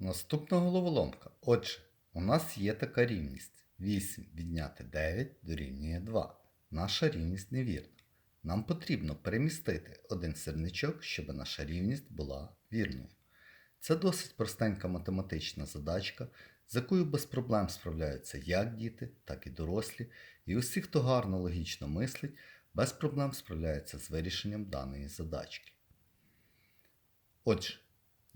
Наступна головоломка. Отже, у нас є така рівність. 8 відняти 9 дорівнює 2. Наша рівність невірна. Нам потрібно перемістити один сірничок, щоб наша рівність була вірною. Це досить простенька математична задачка, з якою без проблем справляються як діти, так і дорослі, і усі, хто гарно логічно мислить, без проблем справляються з вирішенням даної задачки. Отже,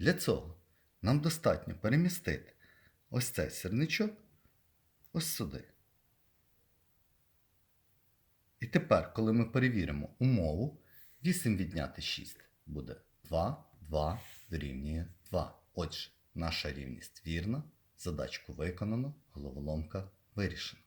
Для цього нам достатньо перемістити ось цей сірничок ось сюди. І тепер, коли ми перевіримо умову, 8 відняти 6 буде 2, 2 дорівнює 2. Отже, наша рівність вірна, задачку виконано, головоломка вирішена.